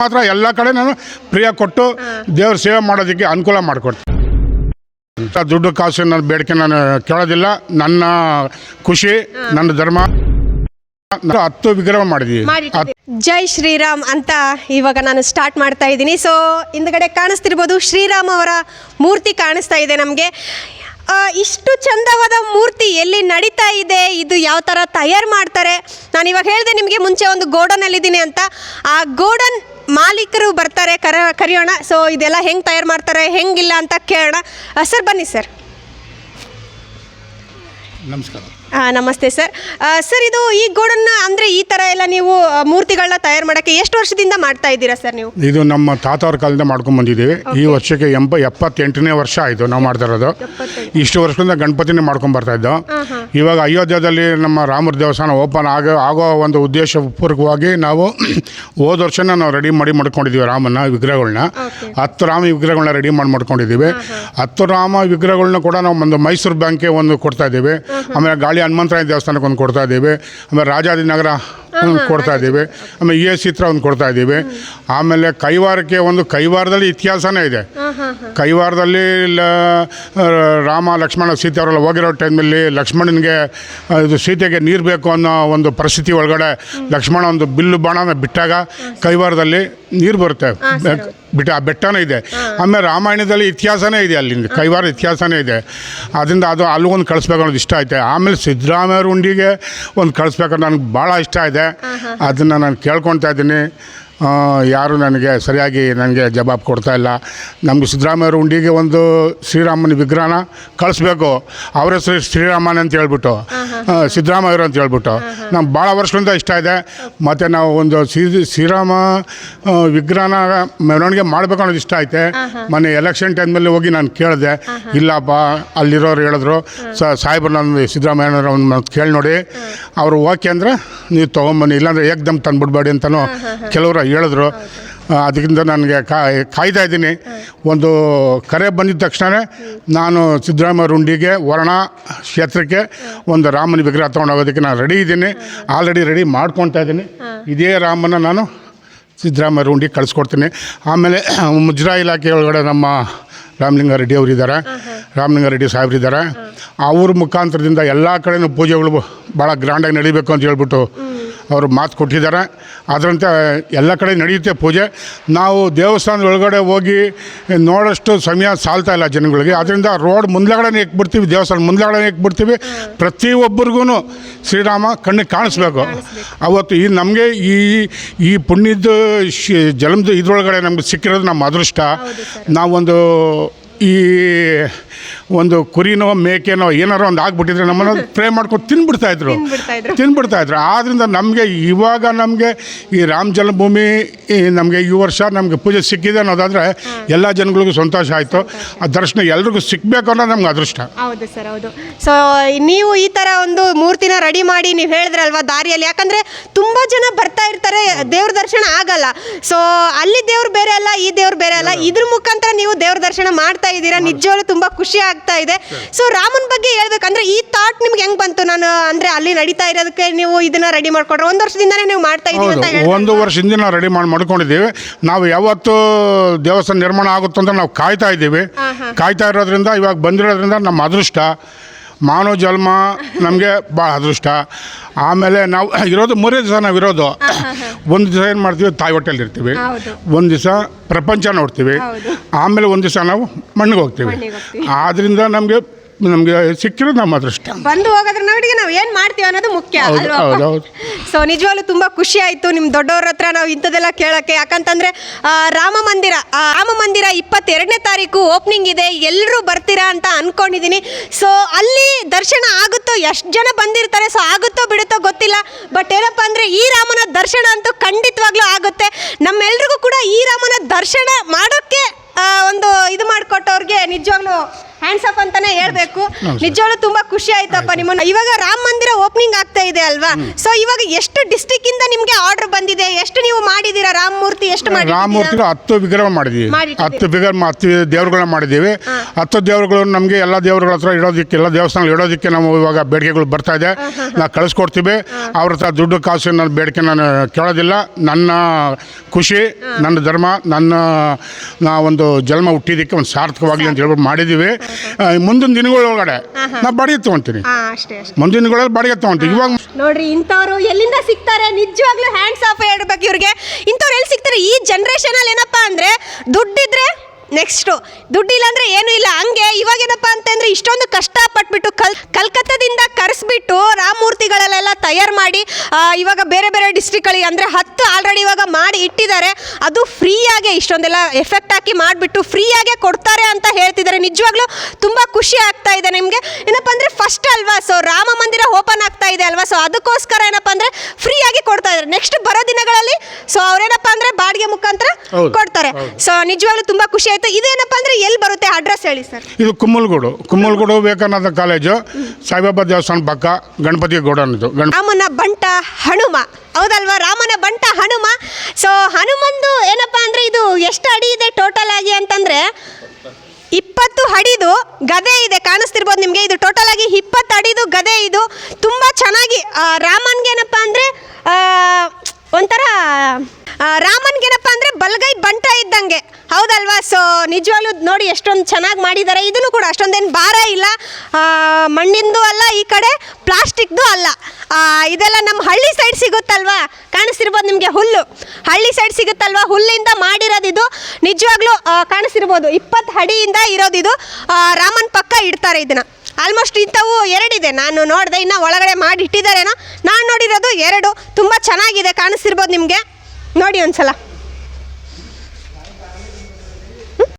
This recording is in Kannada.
ಮಾತ್ರ ಎಲ್ಲ ಕಡೆ ನಾನು ಪ್ರಿಯ ಕೊಟ್ಟು ದೇವ್ರ ಸೇವೆ ಮಾಡೋದಕ್ಕೆ ಅನುಕೂಲ ಮಾಡಿಕೊಡ್ತೀನಿ. ಅಂತ ದುಡ್ಡು ಕಾಸು ನನ್ನ ಬೇಡಿಕೆ ನಾನು ಕೇಳೋದಿಲ್ಲ. ನನ್ನ ಖುಷಿ ನನ್ನ ಧರ್ಮ. ಹತ್ತು ವಿಗ್ರಹ ಮಾಡಿದೀವಿ. ಜೈ ಶ್ರೀರಾಮ್ ಅಂತ ಇವಾಗ ನಾನು ಸ್ಟಾರ್ಟ್ ಮಾಡ್ತಾ ಇದ್ದೀನಿ. ಸೊ ಹಿಂದ್ಗಡೆ ಕಾಣಿಸ್ತಿರ್ಬೋದು ಶ್ರೀರಾಮ್ ಅವರ ಮೂರ್ತಿ ಕಾಣಿಸ್ತಾ ಇದೆ ನಮಗೆ. ಇಷ್ಟು ಚಂದವಾದ ಮೂರ್ತಿ ಎಲ್ಲಿ ನಡೀತಾ ಇದೆ? ಇದು ಯಾವ ಥರ ತಯಾರು ಮಾಡ್ತಾರೆ? ನಾನು ಇವಾಗ ಹೇಳಿದೆ ನಿಮಗೆ ಮುಂಚೆ ಒಂದು ಗೋಡನಲ್ಲಿದ್ದೀನಿ ಅಂತ. ಆ ಗೋಡನ್ ಮಾಲೀಕರು ಬರ್ತಾರೆ, ಕರ ಕರೆಯೋಣ. ಸೊ ಇದೆಲ್ಲ ಹೆಂಗೆ ತಯಾರು ಮಾಡ್ತಾರೆ, ಹೆಂಗಿಲ್ಲ ಅಂತ ಕೇಳೋಣ. ಸರ್, ಬನ್ನಿ, ಸರ್. ನಮಸ್ಕಾರ. ಹಾಂ ನಮಸ್ತೆ ಸರ್. ಸರ್ ಇದು ಈ ಗೋಡನ್ನ ಅಂದರೆ ಈ ಥರ ಎಲ್ಲ ನೀವು ಮೂರ್ತಿಗಳನ್ನ ತಯಾರು ಮಾಡೋಕ್ಕೆ ಎಷ್ಟು ವರ್ಷದಿಂದ ಮಾಡ್ತಾ ಇದ್ದೀರಾ ಸರ್ ನೀವು? ಇದು ನಮ್ಮ ತಾತವ್ರ ಕಾಲದಿಂದ ಮಾಡ್ಕೊಂಡು ಬಂದಿದ್ದೀವಿ. ಈ ವರ್ಷಕ್ಕೆ ಎಂಬ ಎಪ್ಪತ್ತೆಂಟನೇ ವರ್ಷ ಆಯಿತು ನಾವು ಮಾಡ್ತಾ ಇರೋದು. ಇಷ್ಟು ವರ್ಷದಿಂದ ಗಣಪತಿನೇ ಮಾಡ್ಕೊಂಡು ಬರ್ತಾ ಇದ್ದೋ. ಇವಾಗ ಅಯೋಧ್ಯದಲ್ಲಿ ನಮ್ಮ ರಾಮರ ದೇವಸ್ಥಾನ ಓಪನ್ ಆಗೋ ಆಗೋ ಒಂದು ಉದ್ದೇಶಪೂರ್ವಕವಾಗಿ ನಾವು ಹೋದ ವರ್ಷನ ನಾವು ರೆಡಿ ಮಾಡಿ ಮಾಡ್ಕೊಂಡಿದ್ದೀವಿ ರಾಮನ ವಿಗ್ರಹಗಳನ್ನ ಹತ್ತು ರಾಮ ವಿಗ್ರಹಗಳನ್ನ ರೆಡಿ ಮಾಡಿ ಮಾಡ್ಕೊಂಡಿದ್ದೀವಿ. ಹತ್ತು ರಾಮ ವಿಗ್ರಹಗಳನ್ನ ಕೂಡ ನಾವು ಒಂದು ಮೈಸೂರು ಬ್ಯಾಂಕ್ಗೆ ಒಂದು ಕೊಡ್ತಾ ಇದ್ದೀವಿ. ಆಮೇಲೆ ಗಾಳಿ ಹನುಮಂತರಾಯ ದೇವಸ್ಥಾನಕ್ಕೆ ಒಂದು ಕೊಡ್ತಾ ಇದ್ದೀವಿ. ಆಮೇಲೆ ರಾಜಾಜಿನಗರ ಒಂದು ಕೊಡ್ತಾ ಇದ್ದೀವಿ. ಆಮೇಲೆ ಎ ಚಿತ್ರ ಒಂದು ಕೊಡ್ತಾ ಇದ್ದೀವಿ. ಆಮೇಲೆ ಕೈವಾರಕ್ಕೆ ಒಂದು ಕೈವಾರದಲ್ಲಿ ಇತಿಹಾಸನೇ ಇದೆ. ಕೈವಾರದಲ್ಲಿ ರಾಮ ಲಕ್ಷ್ಮಣ ಸೀತೆ ಅವರೆಲ್ಲ ಹೋಗಿರೋ ಟೈಮಲ್ಲಿ ಲಕ್ಷ್ಮಣನಿಗೆ ಇದು ಸೀತೆಗೆ ನೀರು ಬೇಕು ಅನ್ನೋ ಒಂದು ಪರಿಸ್ಥಿತಿ ಒಳಗಡೆ ಲಕ್ಷ್ಮಣ ಒಂದು ಬಿಲ್ಲು ಬಾಣನ ಬಿಟ್ಟಾಗ ಕೈವಾರದಲ್ಲಿ ನೀರು ಬರುತ್ತೆ. ಬಿಟ್ಟ ಆ ಬೆಟ್ಟನೇ ಇದೆ. ಆಮೇಲೆ ರಾಮಾಯಣದಲ್ಲಿ ಇತಿಹಾಸನೇ ಇದೆ ಅಲ್ಲಿಂದ ಕೈವಾರ ಇತಿಹಾಸನೇ ಇದೆ. ಅದರಿಂದ ಅದು ಅಲ್ಲಿಗೊಂದು ಕಳಿಸ್ಬೇಕು ಅನ್ನೋದು ಇಷ್ಟ ಐತೆ ಆಮೇಲೆ ಸಿದ್ದರಾಮಯ್ಯ ಉಂಡಿಗೆ ಒಂದು ಕಳಿಸ್ಬೇಕು ನನಗೆ ಭಾಳ ಇಷ್ಟ ಇದೆ. ಅದನ್ನು ನಾನು ಕೇಳ್ಕೊತಾ ಇದ್ದೀನಿ. ಯಾರು ನನಗೆ ಸರಿಯಾಗಿ ನನಗೆ ಜವಾಬ್ ಕೊಡ್ತಾ ಇಲ್ಲ. ನಮಗೆ ಸಿದ್ದರಾಮಯ್ಯವ್ರ ಉಂಡಿಗೆ ಒಂದು ಶ್ರೀರಾಮನ ವಿಗ್ರಹನ ಕಳಿಸ್ಬೇಕು. ಅವರ ಹೆಸರು ಶ್ರೀರಾಮನ್ ಅಂತ ಹೇಳ್ಬಿಟ್ಟು. ಸಿದ್ದರಾಮಯ್ಯವ್ರು ಸಿದ್ದರಾಮಯ್ಯರು ಅಂತ ಹೇಳ್ಬಿಟ್ಟು. ನಮ್ಗೆ ಭಾಳ ವರ್ಷದಿಂದ ಇಷ್ಟ ಇದೆ. ಮತ್ತು ನಾವು ಒಂದು ಶ್ರೀ ಶ್ರೀರಾಮ ವಿಗ್ರಹನ ಮೆರವಣಿಗೆ ಮಾಡಬೇಕು ಅನ್ನೋದು ಇಷ್ಟ ಐತೆ. ಮೊನ್ನೆ ಎಲೆಕ್ಷನ್ ಟೈಮಲ್ಲಿ ಹೋಗಿ ನಾನು ಕೇಳಿದೆ. ಇಲ್ಲಪ್ಪ ಅಲ್ಲಿರೋರು ಹೇಳಿದ್ರು. ಸ ಸಾಹೇಬ್ರು ನನ್ನ ಸಿದ್ದರಾಮಯ್ಯನವ್ರ ಒಂದು ಮಾತು ಕೇಳಿ ನೋಡಿ. ಅವರು ಓಕೆ ಅಂದರೆ ನೀವು ತೊಗೊಂಬನ್ನಿ. ಇಲ್ಲಾಂದರೆ ಏಕ್ದಮ್ ತಂದುಬಿಡ್ಬೇಡಿ ಅಂತಲೂ ಕೆಲವರು ಹೇಳಿದ್ರು. ಅದಕ್ಕಿಂತ ನನಗೆ ಕಾಯ್ ಕಾಯ್ತಾ ಇದ್ದೀನಿ. ಒಂದು ಕರೆ ಬಂದಿದ ತಕ್ಷಣವೇ ನಾನು ಸಿದ್ದರಾಮಯ್ಯ ರುಂಡಿಗೆ ವರ್ಣ ಕ್ಷೇತ್ರಕ್ಕೆ ಒಂದು ರಾಮನ ವಿಗ್ರಹ ತೊಗೊಂಡೋಗೋದಕ್ಕೆ ನಾನು ರೆಡಿ ಇದ್ದೀನಿ. ಆಲ್ರೆಡಿ ರೆಡಿ ಮಾಡ್ಕೊತಾ ಇದ್ದೀನಿ. ಇದೇ ರಾಮನ ನಾನು ಸಿದ್ದರಾಮಯ್ಯ ರುಂಡಿಗೆ ಕಳಿಸ್ಕೊಡ್ತೀನಿ. ಆಮೇಲೆ ಮುಜ್ರಾ ಇಲಾಖೆ ಒಳಗಡೆ ನಮ್ಮ ರಾಮಲಿಂಗ ರೆಡ್ಡಿ ಅವರು ಇದ್ದಾರೆ. ರಾಮಲಿಂಗ ರೆಡ್ಡಿ ಸಾಹೇಬ್ರು ಇದ್ದಾರೆ. ಅವ್ರ ಮುಖಾಂತರದಿಂದ ಎಲ್ಲ ಕಡೆನೂ ಪೂಜೆಗಳು ಭಾಳ ಗ್ರ್ಯಾಂಡಾಗಿ ನಡಿಬೇಕು ಅಂತ ಹೇಳ್ಬಿಟ್ಟು ಅವರು ಮಾತು ಕೊಟ್ಟಿದ್ದಾರೆ. ಅದರಂತೆ ಎಲ್ಲ ಕಡೆ ನಡೆಯುತ್ತೆ ಪೂಜೆ. ನಾವು ದೇವಸ್ಥಾನದ ಒಳಗಡೆ ಹೋಗಿ ನೋಡೋಷ್ಟು ಸಮಯ ಸಾಲ್ತಾ ಇಲ್ಲ ಜನಗಳಿಗೆ. ಅದರಿಂದ ರೋಡ್ ಮುಂದ್ಗಡೆ ಇಕ್ಬಿಡ್ತೀವಿ ದೇವಸ್ಥಾನ ಮುಂದ್ಗಡೆ ಇಕ್ಬಿಡ್ತೀವಿ. ಪ್ರತಿಯೊಬ್ಬರಿಗೂ ಶ್ರೀರಾಮ ಕಣ್ಣಿಗೆ ಕಾಣಿಸ್ಬೇಕು. ಅವತ್ತು ಈ ನಮಗೆ ಈ ಈ ಪುಣ್ಯದ ಶಿ ಜಲಮದ ಇದ್ರೊಳಗಡೆ ನಮ್ಗೆ ಸಿಕ್ಕಿರೋದು ನಮ್ಮ ಅದೃಷ್ಟ. ನಾವೊಂದು ಈ ಒಂದು ಕುರಿನೋ ಮೇಕೆನೋ ಏನಾರೋ ಒಂದು ಆಗ್ಬಿಟ್ಟಿದ್ರೆ ನಮ್ಮನ್ನು ಫ್ರೇ ಮಾಡ್ಕೊಂಡು ತಿನ್ಬಿಡ್ತಾ ಇದ್ರು. ತಿನ್ಬಿಡ್ತಾ ಇದ್ರು. ಆದ್ದರಿಂದ ನಮಗೆ ಇವಾಗ ನಮಗೆ ಈ ರಾಮ ಜನ್ಮಭೂಮಿ ನಮಗೆ ಈ ವರ್ಷ ನಮಗೆ ಪೂಜೆ ಸಿಕ್ಕಿದೆ ಅನ್ನೋದಾದ್ರೆ ಎಲ್ಲ ಜನಗಳಿಗೂ ಸಂತೋಷ ಆಯಿತು. ಆ ದರ್ಶನ ಎಲ್ರಿಗೂ ಸಿಕ್ಕಬೇಕು ಅನ್ನೋದು ನಮ್ಗೆ ಅದೃಷ್ಟ. ಹೌದು ಸರ್ ಹೌದು. ಸೊ ನೀವು ಈ ತರ ಒಂದು ಮೂರ್ತಿನ ರೆಡಿ ಮಾಡಿ ನೀವು ಹೇಳಿದ್ರಲ್ವಾ ದಾರಿಯಲ್ಲಿ? ಯಾಕಂದ್ರೆ ತುಂಬಾ ಜನ ಬರ್ತಾ ಇರ್ತಾರೆ ದೇವ್ರ ದರ್ಶನ ಆಗಲ್ಲ. ಸೊ ಅಲ್ಲಿ ದೇವ್ರು ಬೇರೆ ಅಲ್ಲ ಈ ದೇವ್ರು ಬೇರೆ ಅಲ್ಲ. ಇದ್ರ ಮುಖಾಂತರ ನೀವು ದೇವ್ರ ದರ್ಶನ ಮಾಡ್ತಾ ಇದ್ದೀರಾ? ನಿಜವಾಗ್ಲೂ ತುಂಬಾ ಖುಷಿ ಆಗ್ತಾ ಇದೆ. ಸೊ ರಾಮನ್ ಬಗ್ಗೆ ಹೇಳ್ಬೇಕಂದ್ರೆ ಈ ಥಾಟ್ ನಿಮ್ಗೆ ಹೆಂಗ್ ಬಂತು? ನಾನು ಅಂದ್ರೆ ಅಲ್ಲಿ ನಡೀತಾ ಇರೋದಕ್ಕೆ ನೀವು ಇದನ್ನ ರೆಡಿ ಮಾಡ್ಕೊಂಡ್ರೆ ಒಂದು ವರ್ಷದಿಂದಾನೇ ನೀವು ಮಾಡ್ತಾ ಇದ್ದೀವಿ ಅಂತ ಹೌದು? ಒಂದು ವರ್ಷದಿಂದ ನಾವು ರೆಡಿ ಮಾಡಿ ಮಾಡ್ಕೊಂಡಿದ್ದೀವಿ. ನಾವು ಯಾವತ್ತು ದೇವಸ್ಥಾನ ನಿರ್ಮಾಣ ಆಗುತ್ತೆ ಅಂತ ನಾವು ಕಾಯ್ತಾ ಇದ್ದೀವಿ. ಕಾಯ್ತಾ ಇರೋದ್ರಿಂದ ಇವಾಗ ಬಂದಿರೋದ್ರಿಂದ ನಮ್ಮ ಅದೃಷ್ಟ. ಮಾನವ ಜನ್ಮ ನಮಗೆ ಭಾಳ ಅದೃಷ್ಟ ಆಮೇಲೆ ನಾವು ಇರೋದು ಮೂರೇ ದಿವಸ ನಾವು ಇರೋದು ಒಂದು ದಿವಸ ಏನು ಮಾಡ್ತೀವಿ ತಾಯಿ ಹೊಟ್ಟೆಯಲ್ಲಿ ಇರ್ತೀವಿ. ಒಂದು ದಿವಸ ಪ್ರಪಂಚ ನೋಡ್ತೀವಿ. ಆಮೇಲೆ ಒಂದು ದಿವಸ ನಾವು ಮಣ್ಣಿಗೆ ಹೋಗ್ತೀವಿ. ಆದ್ದರಿಂದ ನಮಗೆ ನಮಗೆ ಸಿಕ್ಕಿರೋದು ನಮ್ಮ ಅದೃಷ್ಟ ಬಂದು ಹೋಗೋದ್ರ ನೋಡಿಗೆ ನಾವು ಏನು ಮಾಡ್ತೀವಿ ಅನ್ನೋದು ಮುಖ್ಯ ಹೌದು, ಅಲ್ವಾ? ಹೌದು, ಹೌದು. ಸೊ ನಿಜವಾಗ್ಲೂ ತುಂಬ ಖುಷಿ ಆಯಿತು ನಿಮ್ಮ ದೊಡ್ಡವ್ರ ಹತ್ರ ನಾವು ಇಂಥದ್ದೆಲ್ಲ ಕೇಳೋಕ್ಕೆ. ಯಾಕಂತಂದರೆ ರಾಮ ಮಂದಿರ ಆ, ರಾಮ ಮಂದಿರ ಇಪ್ಪತ್ತೆರಡನೇ ತಾರೀಕು ಓಪನಿಂಗ್ ಇದೆ ಎಲ್ಲರೂ ಬರ್ತೀರಾ ಅಂತ ಅಂದ್ಕೊಂಡಿದ್ದೀನಿ ಸೊ ಅಲ್ಲಿ ದರ್ಶನ ಆಗುತ್ತೋ ಎಷ್ಟು ಜನ ಬಂದಿರ್ತಾರೆ ಸೊ ಆಗುತ್ತೋ ಬಿಡುತ್ತೋ ಗೊತ್ತಿಲ್ಲ. ಬಟ್ ಏನಪ್ಪ ಅಂದರೆ ಈ ರಾಮನ ದರ್ಶನ ಅಂತೂ ಖಂಡಿತವಾಗ್ಲೂ ಆಗುತ್ತೆ. ನಮ್ಮೆಲ್ರಿಗೂ ಕೂಡ ಈ ರಾಮನ ದರ್ಶನ ಮಾಡೋಕ್ಕೆ ಒಂದು ಇದು ಮಾಡಿಕೊಟ್ಟವ್ರಿಗೆ ನಿಜವಾಗ್ಲೂ ಹ್ಯಾಂಡ್ಸ್ ಅಪ್ ಅಂತಾನೆ ಹೇಳ್ಬೇಕು. ನಿಜವಾಗ್ಲೂ ತುಂಬಾ ಖುಷಿ ಆಯ್ತಪ್ಪ ನಿಮ್ಮನ್ನ. ಇವಾಗ ರಾಮ ಮಂದಿರ ಓಪನಿಂಗ್ ಆಗ್ತಾ ಇದೆ ಅಲ್ವಾ? ಸೊ ಇವಾಗ ಎಷ್ಟು ಡಿಸ್ಟಿಕ್ ಇಂದ ನಿಮ್ಗೆ ಆರ್ಡರ್ ಬಂದಿದೆ? ಎಷ್ಟು ನೀವು ಮಾಡಿದೀರಾ ರಾಮ ಮೂರ್ತಿ ಎಷ್ಟು ಮಾಡಿ ಮೂರ್ತಿ ಹತ್ತು ವಿಗ್ರಹ ಮಾಡಿದೀವಿ. ಹತ್ತು ವಿಗ್ರಹ ಹತ್ತು ದೇವರುಗಳನ್ನ ಮಾಡಿದ್ದೀವಿ. ಹತ್ತು ದೇವರುಗಳು ನಮಗೆ ಎಲ್ಲ ದೇವರುಗಳ ಹತ್ರ ಇಡೋದಕ್ಕೆ ಎಲ್ಲ ದೇವಸ್ಥಾನ ಇಡೋದಕ್ಕೆ ನಾವು ಇವಾಗ ಬೇಡಿಕೆಗಳು ಬರ್ತಾ ಇದೆ. ನಾವು ಕಳಿಸ್ಕೊಡ್ತೀವಿ. ಅವ್ರ ಹತ್ರ ದುಡ್ಡು ಕಾಸು ನನ್ನ ಬೇಡಿಕೆ ನಾನು ಕೇಳೋದಿಲ್ಲ. ನನ್ನ ಖುಷಿ ನನ್ನ ಧರ್ಮ ನನ್ನ ನಾ ಒಂದು ಜನ್ಮ ಹುಟ್ಟಿದ್ದಕ್ಕೆ ಒಂದು ಸಾರ್ಥಕವಾಗಲಿ ಅಂತ ಹೇಳ್ಬಿಟ್ಟು ಮಾಡಿದ್ದೀವಿ. ಮುಂದಿನ ಮುಂದಿನ ದಿನಗಳೊಳಗಡೆ ನಾವು ಬಾಡಿಗೆ ತೊಗೊತೀನಿ. ಮುಂದಿನ ದಿನಗಳಲ್ಲಿ ಬಾಡಿಗೆ ತೊಗೊತೀವಿ ಇವಾಗ ನೋಡ್ರಿ ಇಂಥವ್ರು ಎಲ್ಲಿಂದ ಸಿಗ್ತಾರೆ? ನಿಜವಾಗ್ಲೂ ಹ್ಯಾಂಡ್ಸ್ ಆಫ್ ಹೇಳ್ಬೇಕು ಇವ್ರಿಗೆ. ಇಂಥವ್ರು ಎಲ್ಲಿ ಸಿಗ್ತಾರೆ? ಈ ಜನ್ರೇಷನಲ್ಲಿ ಏನಪ್ಪಾ ಅಂದ್ರೆ ದುಡ್ಡಿದ್ರೆ ನೆಕ್ಸ್ಟು ದುಡ್ಡಿಲ್ಲ ಅಂದರೆ ಏನೂ ಇಲ್ಲ. ಹಂಗೆ ಇವಾಗ ಏನಪ್ಪ ಅಂತಂದ್ರೆ ಇಷ್ಟೊಂದು ಕಷ್ಟಪಟ್ಬಿಟ್ಟು ಕಲ್, ಕಲ್ಕತ್ತಾದಿಂದ ಕರೆಸ್ಬಿಟ್ಟು ರಾಮಮೂರ್ತಿಗಳಲ್ಲೆಲ್ಲ ತಯಾರು ಮಾಡಿ ಇವಾಗ ಬೇರೆ ಬೇರೆ ಡಿಸ್ಟ್ರಿಕ್ಗಳಿಗೆ ಅಂದರೆ ಹತ್ತು ಆಲ್ರೆಡಿ ಇವಾಗ ಮಾಡಿ ಇಟ್ಟಿದ್ದಾರೆ. ಅದು ಫ್ರೀಯಾಗೆ ಇಷ್ಟೊಂದೆಲ್ಲ ಎಫೆಕ್ಟ್ ಹಾಕಿ ಮಾಡಿಬಿಟ್ಟು ಫ್ರೀಯಾಗೆ ಕೊಡ್ತಾರೆ ಅಂತ ಹೇಳ್ತಿದ್ದಾರೆ. ನಿಜವಾಗ್ಲೂ ತುಂಬ ಖುಷಿ ಆಗ್ತಾ ಇದೆ ನಿಮಗೆ. ಏನಪ್ಪ ಅಂದರೆ ಫಸ್ಟ್ ಅಲ್ವಾ? ಸೊ ರಾಮ ಮಂದಿರ ಓಪನ್ ಆಗ್ತಾ ಇದೆ ಅಲ್ವಾ? ಸೊ ಅದಕ್ಕೋಸ್ಕರ ಏನಪ್ಪ ಅಂದರೆ ಫ್ರೀಯಾಗಿ ಕೊಡ್ತಾ ಇದ್ದಾರೆ. ನೆಕ್ಸ್ಟ್ ಬರೋ ದಿನಗಳಲ್ಲಿ ಸೊ ಅವ್ರೇನಪ್ಪ ಅಂದರೆ ಬಾಡಿಗೆ ಮುಖಾಂತರ ಹೌದು, ಕೊಡ್ತಾರೆ. ಸೊ ನಿಜವಾಗ್ಲೂ ತುಂಬಾ ಖುಷಿ ಆಯ್ತು. ಇದೇನಪ್ಪ ಅಂದ್ರೆ ಎಲ್ಲಿ ಬರುತ್ತೆ ಅಡ್ರೆಸ್ ಹೇಳಿ ಸರ್ ಇದು ಕುಮ್ಮಲ್ಗೂಡು. ಕುಮ್ಮಲ್ಗೂಡು ವಿವೇಕಾನಂದ ಕಾಲೇಜು ಸಾಯಿಬಾಬಾ ದೇವಸ್ಥಾನ ಪಕ್ಕ ಗಣಪತಿ ಗೌಡ ಗಣ ರಾಮನ ಬಂಟ ಹನುಮ. ಹೌದಲ್ವಾ? ರಾಮನ ಬಂಟ ಹನುಮ. ಸೊ ಹನುಮಂದು ಏನಪ್ಪ ಅಂದ್ರೆ ಇದು ಎಷ್ಟು ಅಡಿ ಇದೆ ಟೋಟಲ್ ಆಗಿ ಅಂತಂದ್ರೆ ಇಪ್ಪತ್ತು ಅಡಿದು ಗದೆ ಇದೆ. ಕಾಣಿಸ್ತಿರ್ಬೋದು ನಿಮಗೆ? ಇದು ಟೋಟಲ್ ಆಗಿ ಇಪ್ಪತ್ತು ಅಡಿದು ಗದೆ ಇದು. ತುಂಬ ಚೆನ್ನಾಗಿ ರಾಮನ್ಗೆ ಏನಪ್ಪ ಅಂದರೆ ಒಂಥರ ಅಂದರೆ ಬಲಗೈ ಬಂಟ ಇದ್ದಂಗೆ. ಹೌದಲ್ವಾ? ಸೊ ನಿಜವಾಗ್ಲೂ ನೋಡಿ ಎಷ್ಟೊಂದು ಚೆನ್ನಾಗಿ ಮಾಡಿದ್ದಾರೆ ಇದನ್ನು ಕೂಡ ಅಷ್ಟೊಂದೇನು ಭಾರ ಇಲ್ಲ. ಮಣ್ಣಿಂದು ಅಲ್ಲ, ಈ ಕಡೆ ಪ್ಲಾಸ್ಟಿಕ್ದು ಅಲ್ಲ. ಇದೆಲ್ಲ ನಮ್ಮ ಹಳ್ಳಿ ಸೈಡ್ ಸಿಗುತ್ತಲ್ವಾ? ಕಾಣಿಸ್ತಿರ್ಬೋದು ನಿಮಗೆ ಹುಲ್ಲು. ಹಳ್ಳಿ ಸೈಡ್ ಸಿಗುತ್ತಲ್ವಾ? ಹುಲ್ಲಿಂದ ಮಾಡಿರೋದಿದು ನಿಜವಾಗ್ಲೂ ಕಾಣಿಸ್ತಿರ್ಬೋದು. ಇಪ್ಪತ್ತು ಅಡಿಯಿಂದ ಇರೋದಿದು ರಾಮನ್ ಪಕ್ಕ ಇಡ್ತಾರೆ ಇದನ್ನು. ಆಲ್ಮೋಸ್ಟ್ ಇಂಥವು ಎರಡಿದೆ. ನಾನು ನೋಡಿದೆ, ಇನ್ನು ಒಳಗಡೆ ಮಾಡಿ ಇಟ್ಟಿದ್ದಾರೇನೋ ನಾನು ನೋಡಿರೋದು ಎರಡು. ತುಂಬ ಚೆನ್ನಾಗಿದೆ, ಕಾಣಿಸ್ತಿರ್ಬೋದು ನಿಮಗೆ. ನೋಡಿ ಒಂದ್ಸಲ.